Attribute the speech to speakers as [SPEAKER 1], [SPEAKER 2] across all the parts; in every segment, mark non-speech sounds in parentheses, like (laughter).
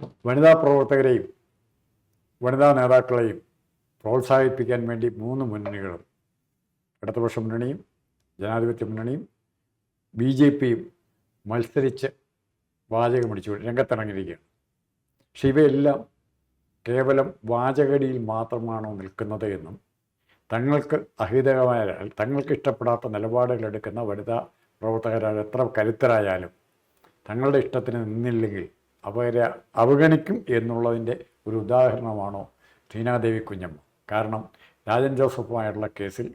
[SPEAKER 1] വനിതാ പ്രവർത്തകരെയും വനിതാ നേതാക്കളെയും പ്രോത്സാഹിപ്പിക്കാൻ വേണ്ടി മൂന്ന് മുന്നണികളും ഇടതുപക്ഷ മുന്നണിയും ജനാധിപത്യ മുന്നണിയും ബി ജെ പിയും മത്സരിച്ച് വാചകമടിച്ചു രംഗത്തിറങ്ങിയിരിക്കുകയാണ്. പക്ഷെ ഇവയെല്ലാം കേവലം വാചകടിയിൽ മാത്രമാണോ നിൽക്കുന്നത് എന്നും തങ്ങൾക്ക് അഹിതകമായ തങ്ങൾക്ക് ഇഷ്ടപ്പെടാത്ത നിലപാടുകൾ എടുക്കുന്ന വനിതാ പ്രവർത്തകരായ എത്ര കരുത്തരായാലും തങ്ങളുടെ ഇഷ്ടത്തിന് നിന്നില്ലെങ്കിൽ അവരെ അവഗണിക്കും എന്നുള്ളതിന്റെ ഒരു ഉദാഹരണമാണോ ടീനാദേവി കുഞ്ഞമ്മ? കാരണം രാജൻ ജോസഫുമായിട്ടുള്ള കേസിൽ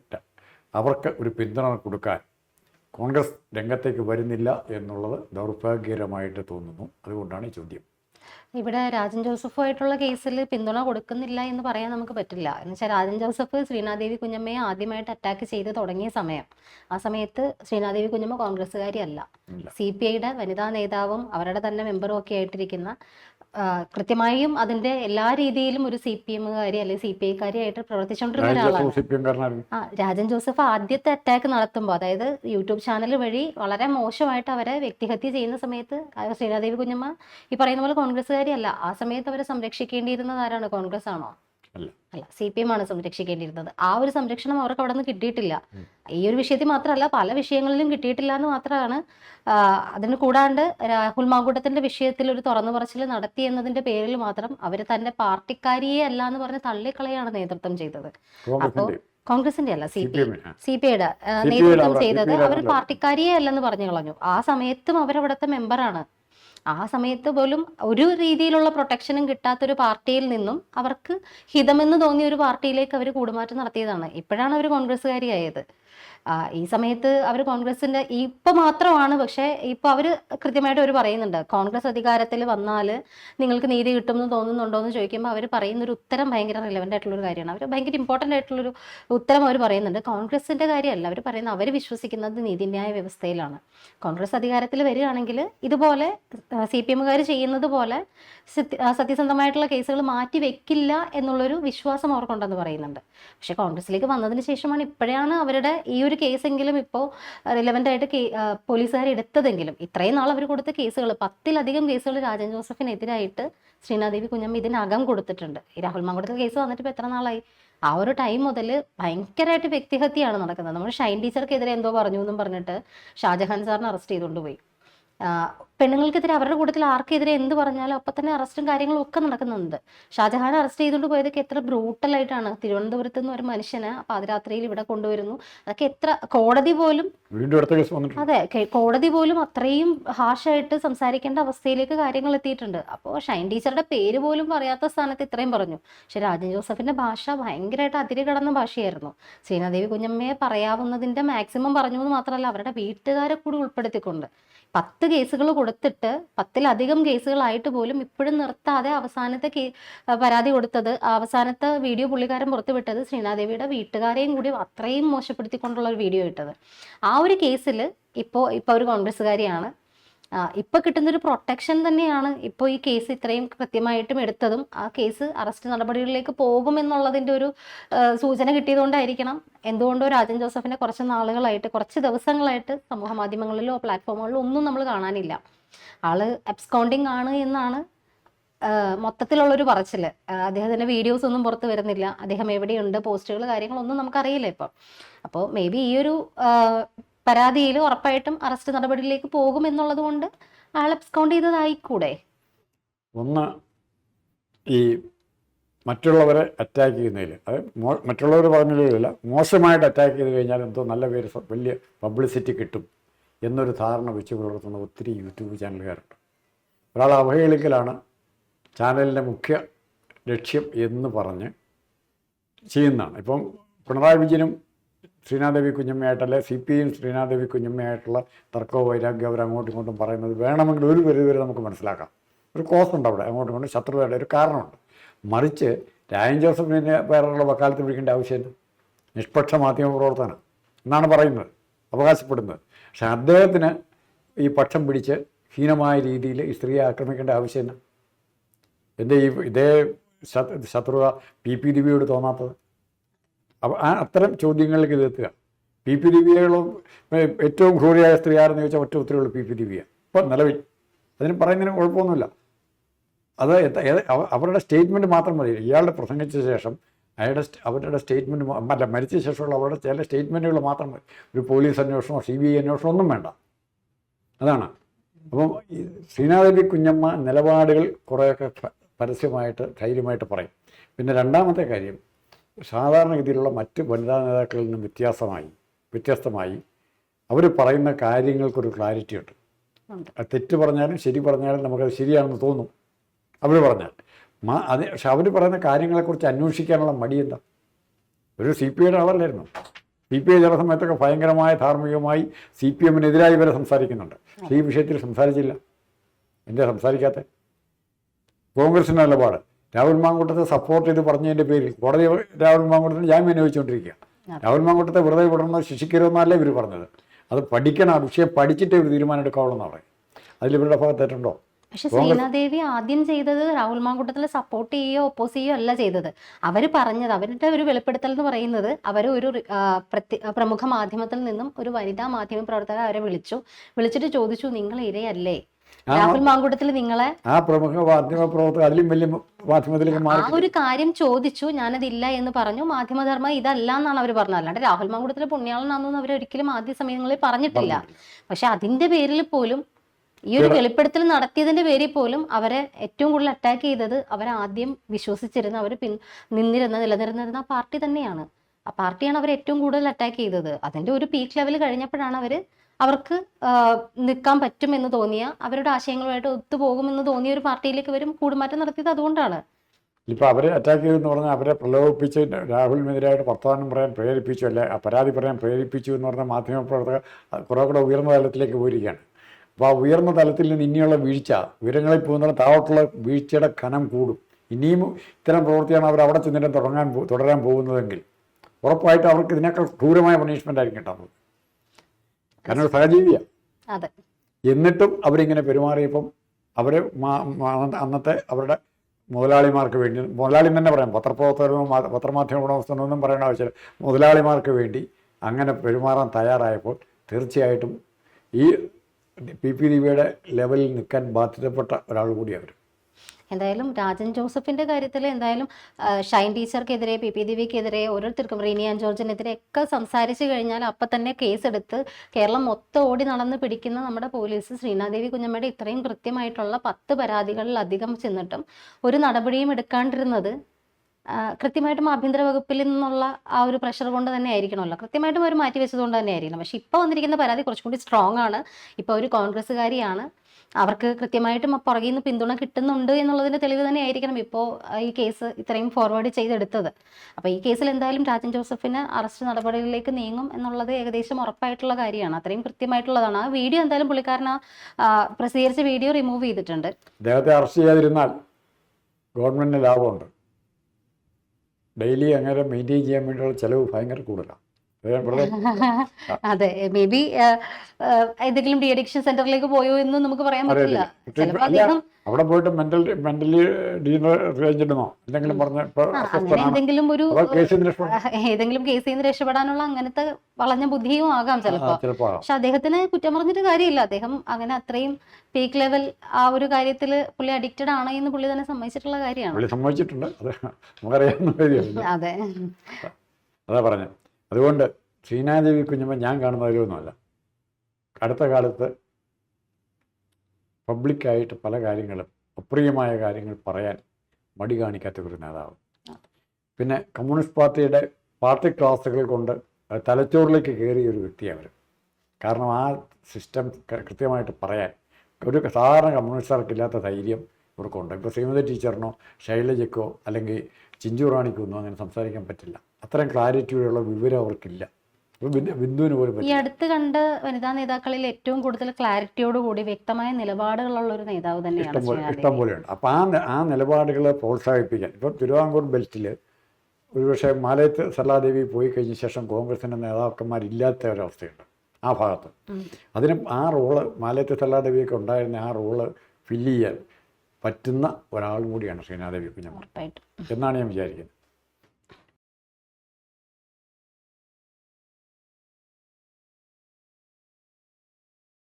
[SPEAKER 1] അവർക്ക് ഒരു പിന്തുണ കൊടുക്കാൻ കോൺഗ്രസ് രംഗത്തേക്ക് വരുന്നില്ല എന്നുള്ളത് ദൗർഭാഗ്യകരമായിട്ട് തോന്നുന്നു. അതുകൊണ്ടാണ് ഈ ചോദ്യം.
[SPEAKER 2] ഇവിടെ രാജൻ ജോസഫുമായിട്ടുള്ള കേസിൽ പിന്തുണ കൊടുക്കുന്നില്ല എന്ന് പറയാൻ നമുക്ക് പറ്റില്ല. എന്ന് വെച്ചാൽ രാജൻ ജോസഫ് ശ്രീനാദേവി കുഞ്ഞമ്മയെ ആദ്യമായിട്ട് അറ്റാക്ക് ചെയ്ത് തുടങ്ങിയ സമയം. ആ സമയത്ത് ശ്രീനാദേവി കുഞ്ഞമ്മ കോൺഗ്രസ്സുകാരി അല്ല
[SPEAKER 1] ഇല്ല.
[SPEAKER 2] സി പി ഐയുടെ വനിതാ നേതാവും അവരുടെ തന്നെ മെമ്പറും ഒക്കെ ആയിട്ടിരിക്കുന്ന കൃത്യമായും അതിന്റെ എല്ലാ രീതിയിലും ഒരു സി പി എമ്മുകാരി അല്ലെങ്കിൽ സി പി ഐക്കാരി ആയിട്ട് പ്രവർത്തിച്ചുകൊണ്ടിരുന്ന ഒരാളാണ്. ആ രാജൻ ജോസഫ് ആദ്യത്തെ അറ്റാക്ക് നടത്തുമ്പോൾ അതായത് യൂട്യൂബ് ചാനൽ വഴി വളരെ മോശമായിട്ട് അവരെ വ്യക്തിഹത്യ ചെയ്യുന്ന സമയത്ത് ശ്രീനാദേവി കുഞ്ഞമ്മ ഈ പറയുന്ന പോലെ കോൺഗ്രസ്സുകാരി അല്ല ആ സമയത്ത് അവരെ സംരക്ഷിക്കേണ്ടിയിരുന്നത് ആരാണ്? കോൺഗ്രസ് ആണോ
[SPEAKER 1] അല്ല.
[SPEAKER 2] സി പി എം ആണ് സംരക്ഷിക്കേണ്ടിയിരുന്നത്. ആ ഒരു സംരക്ഷണം അവർക്ക് അവിടെ നിന്ന് കിട്ടിയിട്ടില്ല ഈ ഒരു വിഷയത്തിൽ മാത്രമല്ല പല വിഷയങ്ങളിലും കിട്ടിയിട്ടില്ല എന്ന് മാത്രമാണ് അതിന് കൂടാണ്ട് രാഹുൽ മാങ്കൂട്ടത്തിന്റെ വിഷയത്തിൽ ഒരു തുറന്നു പറച്ചിൽ നടത്തി എന്നതിന്റെ പേരിൽ മാത്രം അവർ തന്റെ പാർട്ടിക്കാരിയെ അല്ല എന്ന് പറഞ്ഞ് തള്ളിക്കളയാണ് നേതൃത്വം ചെയ്തത്.
[SPEAKER 1] കോൺഗ്രസിന്റെ.
[SPEAKER 2] കോൺഗ്രസിന്റെ അല്ല സി പി സി പി ഐയുടെ നേതൃത്വം ചെയ്തത് അവർ പാർട്ടിക്കാരിയെ അല്ലെന്ന് പറഞ്ഞു കളഞ്ഞു. ആ സമയത്തും അവരവിടുത്തെ മെമ്പറാണ്. ആ സമയത്ത് പോലും ഒരു രീതിയിലുള്ള പ്രൊട്ടക്ഷനും കിട്ടാത്തൊരു പാർട്ടിയിൽ നിന്നും അവർക്ക് ഹിതമെന്ന് തോന്നിയ ഒരു പാർട്ടിയിലേക്ക് അവർ കൂടുമാറ്റം നടത്തിയതാണ്. ഇപ്പോഴാണ് അവർ കോൺഗ്രസ്സുകാരിയായത്. ഈ സമയത്ത് അവർ കോൺഗ്രസിന്റെ ഇപ്പൊ മാത്രമാണ് പക്ഷെ ഇപ്പൊ അവർ കൃത്യമായിട്ട് അവർ പറയുന്നുണ്ട്. കോൺഗ്രസ് അധികാരത്തിൽ വന്നാൽ നിങ്ങൾക്ക് നീതി കിട്ടുമെന്ന് തോന്നുന്നുണ്ടോ എന്ന് ചോദിക്കുമ്പോൾ അവർ പറയുന്ന ഒരു ഉത്തരം ഭയങ്കര റിലവന്റ് ആയിട്ടുള്ള ഒരു കാര്യമാണ്. അവർ ഭയങ്കര ഇമ്പോർട്ടന്റ് ആയിട്ടുള്ളൊരു ഉത്തരം അവർ പറയുന്നുണ്ട്. കോൺഗ്രസിന്റെ കാര്യമല്ല അവർ പറയുന്നത് അവർ വിശ്വസിക്കുന്നത് നീതിന്യായ വ്യവസ്ഥയിലാണ്. കോൺഗ്രസ് അധികാരത്തിൽ വരികയാണെങ്കിൽ ഇതുപോലെ സി പി എമ്മുകാർ ചെയ്യുന്നത് പോലെ സത്യസന്ധമായിട്ടുള്ള കേസുകൾ മാറ്റി വെക്കില്ല എന്നുള്ളൊരു വിശ്വാസം അവർക്കുണ്ടെന്ന് പറയുന്നുണ്ട്. പക്ഷെ കോൺഗ്രസിലേക്ക് വന്നതിന് ശേഷമാണ് ഇപ്പോഴാണ് അവരുടെ ഈ ഒരു കേസെങ്കിലും ഇപ്പോൾ റിലവന്റ് ആയിട്ട് പോലീസുകാർ എടുത്തതെങ്കിലും ഇത്രയും നാൾ അവർ കൊടുത്ത കേസുകൾ പത്തിലധികം കേസുകൾ രാജൻ ജോസഫിനെതിരായിട്ട് ശ്രീനാദേവി കുഞ്ഞമ്മ ഇതിനകം കൊടുത്തിട്ടുണ്ട്. ഈ രാഹുൽ മാങ്കുടത്തിൽ കേസ് വന്നിട്ട് ഇപ്പോൾ എത്ര നാളായി? ആ ഒരു ടൈം മുതൽ ഭയങ്കരമായിട്ട് വ്യക്തിഹത്യയാണ് നടക്കുന്നത്. നമ്മൾ ഷൈൻ ടീച്ചർക്കെതിരെ എന്തോ പറഞ്ഞു എന്നും പറഞ്ഞിട്ട് ഷാജഹാൻ സാറിനെ അറസ്റ്റ് ചെയ്തുകൊണ്ട് പോയി. പെണ്ണുങ്ങൾക്കെതിരെ അവരുടെ കൂട്ടത്തിൽ ആർക്കെതിരെ എന്ത് പറഞ്ഞാലും അപ്പൊ തന്നെ അറസ്റ്റും കാര്യങ്ങളും ഒക്കെ നടക്കുന്നുണ്ട്. ഷാജഹാൻ അറസ്റ്റ് ചെയ്തുകൊണ്ട് പോയതൊക്കെ എത്ര ബ്രൂട്ടലായിട്ടാണ് തിരുവനന്തപുരത്ത് നിന്ന് ഒരു മനുഷ്യനെ പാതിരാത്രിയിൽ ഇവിടെ കൊണ്ടുവരുന്നു. അതൊക്കെ എത്ര കോടതി പോലും അതെ കോടതി പോലും അത്രയും ഹാഷായിട്ട് സംസാരിക്കേണ്ട അവസ്ഥയിലേക്ക് കാര്യങ്ങൾ എത്തിയിട്ടുണ്ട്. അപ്പോൾ ഷൈൻ ടീച്ചറുടെ പേര് പോലും പറയാത്ത സ്ഥാനത്ത് ഇത്രയും പറഞ്ഞു. പക്ഷെ രാജൻ ജോസഫിന്റെ ഭാഷ ഭയങ്കരമായിട്ട് അതിരി കടന്ന ഭാഷയായിരുന്നു. സീനാദേവി കുഞ്ഞമ്മയെ പറയാവുന്നതിന്റെ മാക്സിമം പറഞ്ഞു എന്ന് മാത്രമല്ല അവരുടെ വീട്ടുകാരെ കൂടി ഉൾപ്പെടുത്തിക്കൊണ്ട്. പത്ത് കേസുകൾ കൊടുത്തിട്ട് പത്തിലധികം കേസുകളായിട്ട് പോലും ഇപ്പോഴും നിർത്താതെ അവസാനത്തെ പരാതി കൊടുത്തത് അവസാനത്തെ വീഡിയോ പുള്ളിക്കാരൻ പുറത്തുവിട്ടത് ശ്രീനാദേവിയുടെ വീട്ടുകാരെയും കൂടി അത്രയും മോശപ്പെടുത്തിക്കൊണ്ടുള്ള ഒരു വീഡിയോ ഇട്ടത്. ആ ഒരു കേസിൽ ഇപ്പോൾ ഇപ്പോൾ ഒരു കോൺഗ്രസ്സുകാരിയാണ്. ഇപ്പൊ കിട്ടുന്ന ഒരു പ്രൊട്ടക്ഷൻ തന്നെയാണ് ഇപ്പോൾ ഈ കേസ് ഇത്രയും കൃത്യമായിട്ടും എടുത്തതും. ആ കേസ് അറസ്റ്റ് നടപടികളിലേക്ക് പോകുമെന്നുള്ളതിന്റെ ഒരു സൂചന കിട്ടിയതുകൊണ്ടായിരിക്കണം. എന്തുകൊണ്ടോ രാജൻ ജോസഫിനെ കുറച്ച് നാളുകളായിട്ട് കുറച്ച് ദിവസങ്ങളായിട്ട് സമൂഹ മാധ്യമങ്ങളിലോ പ്ലാറ്റ്ഫോമുകളിലോ ഒന്നും നമ്മൾ കാണാനില്ല. ആൾ അബ്സ്കൗണ്ടിങ് ആണ് എന്നാണ് മൊത്തത്തിലുള്ളൊരു പറച്ചിൽ അദ്ദേഹത്തിന്റെ വീഡിയോസ് ഒന്നും പുറത്ത് വരുന്നില്ല. അദ്ദേഹം എവിടെയുണ്ട് പോസ്റ്റുകൾ കാര്യങ്ങളൊന്നും നമുക്കറിയില്ല ഇപ്പം. അപ്പോൾ മേ ബി ഈ ഒരു പരാതിയിൽ ഉറപ്പായിട്ടും അറസ്റ്റ് നടപടിയിലേക്ക് പോകും എന്നുള്ളത് കൊണ്ട് ആൾ അബ്സ്കൗണ്ട് ചെയ്തതായിക്കൂടെ?
[SPEAKER 1] ഒന്ന് ഈ മറ്റുള്ളവരെ അറ്റാക്ക് ചെയ്യുന്നതിൽ അത് മറ്റുള്ളവർ പറഞ്ഞതിലല്ല മോശമായിട്ട് അറ്റാക്ക് ചെയ്ത് കഴിഞ്ഞാൽ എന്തോ നല്ല പേര് വലിയ പബ്ലിസിറ്റി കിട്ടും. എന്നൊരു ധാരണ വെച്ച് പുലർത്തുന്ന ഒത്തിരി യൂട്യൂബ് ചാനലുകാരുണ്ട്. ഒരാൾ അവഹേളിക്കലാണ് ചാനലിന്റെ മുഖ്യ ലക്ഷ്യം എന്ന് പറഞ്ഞ് ചെയ്യുന്നതാണ്. ഇപ്പം പിണറായി വിജയനും ശ്രീനാദേവി കുഞ്ഞമ്മയായിട്ടല്ലേ സി പി ഐയും ശ്രീനാദേവി കുഞ്ഞമ്മയായിട്ടുള്ള തർക്കവും വൈരാഗ്യം അവർ അങ്ങോട്ടും ഇങ്ങോട്ടും പറയുന്നത് വേണമെങ്കിൽ ഒരു പരിധി വരെ നമുക്ക് മനസ്സിലാക്കാം. ഒരു കോസ് ഉണ്ട് അവിടെ അങ്ങോട്ടും ഇങ്ങോട്ടും ശത്രുതയുടെ ഒരു കാരണമുണ്ട്. മറിച്ച് രായൻ ജോസഫിനെ വേറെയുള്ള വക്കാലത്ത് വിളിക്കേണ്ട ആവശ്യമില്ല. നിഷ്പക്ഷ മാധ്യമ പ്രവർത്തനം എന്നാണ് പറയുന്നത്. അവകാശപ്പെടുന്നത്. പക്ഷെ അദ്ദേഹത്തിന് ഈ പക്ഷം പിടിച്ച് ഹീനമായ രീതിയിൽ ഈ സ്ത്രീയെ ആക്രമിക്കേണ്ട ആവശ്യമില്ല എന്റെ ഈ ഇതേ ശത്രുത പി പി ദിവ്യയോട് തോന്നാത്തത്? അപ്പോൾ ആ അത്തരം ചോദ്യങ്ങളിലേക്ക് ഇത് എത്തുക. പി പി ദിവ്യകളും ഏറ്റവും ക്രൂരിയായ സ്ത്രീ ആരെന്ന് ചോദിച്ചാൽ ഒറ്റ ഉത്തരവുള്ളൂ പി പി ദിവ്യ. ഇപ്പം നിലവിൽ. അതിന് പറയുന്നതിന് കുഴപ്പമൊന്നുമില്ല. അത് അവരുടെ സ്റ്റേറ്റ്മെന്റ് മാത്രം മതി. ഇയാളുടെ പ്രസംഗിച്ച ശേഷം അയാളുടെ അവരുടെ സ്റ്റേറ്റ്മെന്റ് അല്ല മരിച്ച ശേഷമുള്ള അവരുടെ ചില സ്റ്റേറ്റ്മെന്റുകൾ മാത്രം മതി. ഒരു പോലീസ് അന്വേഷണമോ സി ബി ഐ അന്വേഷണമോ ഒന്നും വേണ്ട. അതാണ്. അപ്പം ഈ ശ്രീനാദേവി കുഞ്ഞമ്മ നിലപാടുകൾ കുറേയൊക്കെ പരസ്യമായിട്ട് ധൈര്യമായിട്ട് പറയും. പിന്നെ രണ്ടാമത്തെ കാര്യം സാധാരണഗതിയിലുള്ള മറ്റ് വനിതാ നേതാക്കളിൽ നിന്നും വ്യത്യാസമായി വ്യത്യസ്തമായി അവർ പറയുന്ന കാര്യങ്ങൾക്കൊരു ക്ലാരിറ്റി ഉണ്ട്.
[SPEAKER 2] ഉണ്ട്.
[SPEAKER 1] തെറ്റ് പറഞ്ഞാലും ശരി പറഞ്ഞാലും നമുക്കത് ശരിയാണെന്ന് തോന്നും. അവർ പറഞ്ഞാൽ. മാ അത് പക്ഷെ അവർ പറയുന്ന കാര്യങ്ങളെക്കുറിച്ച് അന്വേഷിക്കാനുള്ള മടി എന്താ ഒരു സി പി ഐയുടെ ആളല്ലായിരുന്നു? സി പി ഐ ചില സമയത്തൊക്കെ ഭയങ്കരമായ ധാർമ്മികമായി സി പി എമ്മിനെതിരായി വരെ സംസാരിക്കുന്നുണ്ട്. പക്ഷേ ഈ വിഷയത്തിൽ സംസാരിച്ചില്ല. എന്താ സംസാരിക്കാത്ത? കോൺഗ്രസിന്റെ നിലപാട്. രാഹുൽ മാങ്കൂട്ടത്തെ സപ്പോർട്ട് ചെയ്ത് പറഞ്ഞതിന്റെ പേരിൽ കോടതി രാഹുൽ മാങ്കൂട്ടത്തിന് ജാമ്യം അനുഭവിച്ചുകൊണ്ടിരിക്കുക രാഹുൽ മാങ്കൂട്ടത്തെ വെറുതെ വിടണമെന്ന് ശിക്ഷിക്കരുതെന്നല്ല ഇവർ പറഞ്ഞത്. അത് പഠിക്കണം ആ വിഷയം പഠിച്ചിട്ടേ ഒരു തീരുമാനം എടുക്കാവുള്ളൂ എന്നാണ് അതിൽ ഇവരുടെ ഭാഗത്ത് തെറ്റുണ്ടോ?
[SPEAKER 2] പക്ഷെ ശ്രീനാദേവി ആദ്യം ചെയ്തത് രാഹുൽ മാങ്കൂട്ടത്തിൽ സപ്പോർട്ട് ചെയ്യുകയോ ഒപ്പോസ് ചെയ്യുകയോ അല്ല ചെയ്തത്. അവർ പറഞ്ഞത് അവരുടെ ഒരു വെളിപ്പെടുത്തൽ എന്ന് പറയുന്നത് അവർ ഒരു പ്രമുഖ മാധ്യമത്തിൽ നിന്നും ഒരു വനിതാ മാധ്യമ പ്രവർത്തകർ അവരെ വിളിച്ചു. വിളിച്ചിട്ട് ചോദിച്ചു നിങ്ങൾ ഇരയല്ലേ? രാഹുൽ മാങ്കൂട്ടത്തിൽ നിങ്ങളെ
[SPEAKER 1] ആ പ്രമുഖ മാധ്യമ പ്രവർത്തകർ അതിലും വലിയ മാധ്യമത്തിലേക്ക്
[SPEAKER 2] ആ ഒരു കാര്യം ചോദിച്ചു ഞാനതില്ല എന്ന് പറഞ്ഞു. മാധ്യമധർമ്മ ഇതല്ല എന്നാണ് അവർ പറഞ്ഞത്. അല്ലാണ്ട് രാഹുൽ മാങ്കൂട്ടത്തിലെ പുണ്യാളനാണെന്ന് അവർ ഒരിക്കലും ആദ്യ സമയങ്ങളിൽ പറഞ്ഞിട്ടില്ല. പക്ഷെ അതിന്റെ പേരിൽ പോലും ഈ ഒരു വെളിപ്പെടുത്തൽ നടത്തിയതിന്റെ പേരിൽ പോലും അവരെ ഏറ്റവും കൂടുതൽ അറ്റാക്ക് ചെയ്തത് അവരാദ്യം വിശ്വസിച്ചിരുന്ന അവർ പിൻ നിന്നിരുന്ന നിലനിരുന്നിരുന്ന പാർട്ടി തന്നെയാണ്. ആ പാർട്ടിയാണ് അവർ ഏറ്റവും കൂടുതൽ അറ്റാക്ക് ചെയ്തത്. അതിന്റെ ഒരു പീക്ക് ലെവൽ കഴിഞ്ഞപ്പോഴാണ് അവർ അവർക്ക് നിൽക്കാൻ പറ്റും എന്ന് തോന്നിയ അവരുടെ ആശയങ്ങളുമായിട്ട് ഒത്തുപോകുമെന്ന് തോന്നിയ ഒരു പാർട്ടിയിലേക്ക് വരും കൂടുമാറ്റം നടത്തിയത് അതുകൊണ്ടാണ്.
[SPEAKER 1] ഇപ്പൊ അവരെ അറ്റാക്ക് ചെയ്തെന്ന് പറഞ്ഞാൽ അവരെ പ്രലോഭിപ്പിച്ച് രാഹുലിനെതിരായിട്ട് വർത്തമാനം പറയാൻ പ്രേരിപ്പിച്ചു അല്ലെ പരാതി പറയാൻ പ്രേരിപ്പിച്ചു എന്ന് പറഞ്ഞ മാധ്യമപ്രവർത്തകർ പ്രവർത്തകർ കുറേ കൂടെ ഉയർന്ന തലത്തിലേക്ക് പോയിരിക്കുകയാണ്. അപ്പോൾ ആ ഉയർന്ന തലത്തിൽ നിന്ന് ഇനിയുള്ള വീഴ്ച. ഉയരങ്ങളിൽ പോകുന്ന താഴോട്ടുള്ള വീഴ്ചയുടെ കനം കൂടും. ഇനിയും ഇത്തരം പ്രവൃത്തിയാണ് അവർ അവിടെ ചെന്നിട്ട് തുടങ്ങാൻ തുടരാൻ പോകുന്നതെങ്കിൽ. ഉറപ്പായിട്ട് അവർക്ക് ഇതിനേക്കാൾ ക്രൂരമായ പണിഷ്മെന്റ് ആയിരിക്കും കിട്ടുന്നത് കാരണം ഒരു സഹജീവിയാണ് എന്നിട്ടും അവരിങ്ങനെ പെരുമാറിയപ്പം അവർ അന്നത്തെ അവരുടെ മുതലാളിമാർക്ക് വേണ്ടി മുതലാളി തന്നെ പറയാം. പത്രപ്രവർത്തകരോ പത്രമാധ്യമ ഉടമസ്ഥനൊന്നും പറയേണ്ട ആവശ്യമില്ല. മുതലാളിമാർക്ക് വേണ്ടി അങ്ങനെ പെരുമാറാൻ തയ്യാറായപ്പോൾ തീർച്ചയായിട്ടും ഈ പി പി ദിവ്യയുടെ ലെവലിൽ നിൽക്കാൻ ബാധ്യതപ്പെട്ട ഒരാൾ കൂടി അവർ.
[SPEAKER 2] എന്തായാലും രാജൻ ജോസഫിന്റെ കാര്യത്തിൽ എന്തായാലും ഷൈൻ ടീച്ചർക്കെതിരെ പി. പി. ദിവിക്കെതിരെ ഓരോരുത്തർക്കും റീനിയാൻ ജോർജിനെതിരെ ഒക്കെ സംസാരിച്ചു കഴിഞ്ഞാൽ അപ്പൊ തന്നെ കേസ് എടുത്ത് കേരളം മൊത്തം ഓടി നടന്ന് പിടിക്കുന്ന നമ്മുടെ പോലീസ് ശ്രീനാദേവി കുഞ്ഞമ്മയുടെ ഇത്രയും കൃത്യമായിട്ടുള്ള പത്ത് പരാതികളിലധികം ചെന്നിട്ടും ഒരു നടപടിയും എടുക്കാണ്ടിരുന്നത് കൃത്യമായിട്ടും ആഭ്യന്തര വകുപ്പിൽ നിന്നുള്ള ആ ഒരു പ്രഷർ കൊണ്ട് തന്നെ ആയിരിക്കണമല്ലോ. കൃത്യമായിട്ടും അവർ മാറ്റി വെച്ചതുകൊണ്ട് തന്നെ ആയിരിക്കണം. പക്ഷെ ഇപ്പോൾ വന്നിരിക്കുന്ന പരാതി കുറച്ചും കൂടി സ്ട്രോങ് ആണ്. ഇപ്പോൾ ഒരു കോൺഗ്രസ്സുകാരിയാണ്. അവർക്ക് കൃത്യമായിട്ടും പുറകിൽ നിന്ന് പിന്തുണ കിട്ടുന്നുണ്ട് എന്നുള്ളതിന്റെ തെളിവ് തന്നെ ആയിരിക്കണം ഇപ്പോൾ ഈ കേസ് ഇത്രയും ഫോർവേഡ് ചെയ്തെടുത്തത്. അപ്പോൾ ഈ കേസിൽ എന്തായാലും രാജൻ ജോസഫിന് അറസ്റ്റ് നടപടികളിലേക്ക് നീങ്ങും എന്നുള്ളത് ഏകദേശം ഉറപ്പായിട്ടുള്ള കാര്യമാണ്. അത്രയും കൃത്യമായിട്ടുള്ളതാണ്. ആ വീഡിയോ എന്തായാലും പുള്ളിക്കാരൻ പ്രസിദ്ധീകരിച്ച വീഡിയോ റിമൂവ് ചെയ്തിട്ടുണ്ട്.
[SPEAKER 1] അദ്ദേഹത്തെ അറസ്റ്റ് ചെയ്യാതിരുന്നാൽ ഗവൺമെന്റിന് ലാഭമുണ്ട്. ഡെയിലി അങ്ങനെ മെയിന്റെയിൻ ചെയ്യാൻ വേണ്ടിയുള്ള ചിലവ് ഭയങ്കര കൂടുതലാണ്. (laughs)
[SPEAKER 2] അതെ മേ ബി ഏതെങ്കിലും ഡി അഡിക്ഷൻ സെന്ററിലേക്ക് പോയോ എന്ന് നമുക്ക് പറയാൻ പറ്റില്ല.
[SPEAKER 1] അവിടെ പോയിട്ട് മെന്റൽ മെന്റലി ഡീനർ എന്തെങ്കിലും പറഞ്ഞ
[SPEAKER 2] എന്തെങ്കിലും ഒരു ഏതെങ്കിലും കേസിൽ നിന്ന് രക്ഷപ്പെടാനുള്ള അങ്ങനത്തെ വളഞ്ഞ ബുദ്ധിയും ആകാം ചിലപ്പോ. പക്ഷെ അദ്ദേഹത്തിന് കുറ്റം പറഞ്ഞിട്ട് കാര്യമില്ല. അദ്ദേഹം അങ്ങനെ അത്രയും പീക്ക് ലെവൽ ആ ഒരു കാര്യത്തിൽ പുള്ളി അഡിക്റ്റഡ് ആണ് എന്ന് പുള്ളി തന്നെ സമ്മതിച്ചിട്ടുള്ള കാര്യമാണ്.
[SPEAKER 1] പുള്ളി സമ്മതിച്ചിട്ടുണ്ട്. അതെ നമുക്കറിയാവുന്ന
[SPEAKER 2] അതെ.
[SPEAKER 1] അതാ പറഞ്ഞത്. അതുകൊണ്ട് ശ്രീനാദേവി കുഞ്ഞമ്മ ഞാൻ കാണുന്നതിലൊന്നുമല്ല അടുത്ത കാലത്ത് പബ്ലിക്കായിട്ട് പല കാര്യങ്ങളും അപ്രിയമായ കാര്യങ്ങൾ പറയാൻ മടി കാണിക്കാത്ത ഒരു നേതാവ്. പിന്നെ കമ്മ്യൂണിസ്റ്റ് പാർട്ടിയുടെ പാർട്ടി ക്ലാസുകൾ കൊണ്ട് തലച്ചോറിലേക്ക് കയറിയ ഒരു വ്യക്തിയാണ് അവർ കാരണം ആ സിസ്റ്റം കൃത്യമായിട്ട് പറയാൻ ഒരു സാധാരണ കമ്മ്യൂണിസ്റ്റുകാർക്ക് ഇല്ലാത്ത ധൈര്യം ഇവർക്കുണ്ട്. ഇപ്പോൾ ശ്രീമതി ടീച്ചറിനോ ശൈലജയ്ക്കോ അല്ലെങ്കിൽ ചിഞ്ചു റാണിക്ക് ഒന്നും അങ്ങനെ സംസാരിക്കാൻ പറ്റില്ല. അത്രയും ക്ലാരിറ്റിയുള്ള വിവരം അവർക്കില്ല. ബിന്ദുവിന് പോലും
[SPEAKER 2] ഈ അടുത്ത് കണ്ട വനിതാ നേതാക്കളിൽ ഏറ്റവും കൂടുതൽ ക്ലാരിറ്റിയോട് കൂടി വ്യക്തമായ നിലപാടുകളുള്ള ഒരു നേതാവ് തന്നെയാണ്
[SPEAKER 1] ഇഷ്ടം പോലെയുണ്ട്. അപ്പോൾ ആ ആ നിലപാടുകളെ പ്രോത്സാഹിപ്പിക്കാൻ ഇപ്പൊ തിരുവിതാംകൂർ ബെൽറ്റിൽ ഒരുപക്ഷെ മാലയത്ത് സല്ലാദേവി പോയി കഴിഞ്ഞ ശേഷം കോൺഗ്രസിന്റെ നേതാക്കന്മാരില്ലാത്ത ഒരവസ്ഥയുണ്ട് ആ ഭാഗത്ത്. അതിന് ആ റോൾ മാലയത്ത് സലാദേവിയൊക്കെ ഉണ്ടായിരുന്ന ആ റോൾ ഫില്ല് ചെയ്യാൻ പറ്റുന്ന ഒരാളും കൂടിയാണ് ശ്രീനാദേവി കുഞ്ഞമ്മ.
[SPEAKER 2] ഉറപ്പായിട്ടും.
[SPEAKER 1] എന്നാണ് ഞാൻ വിചാരിക്കുന്നത്.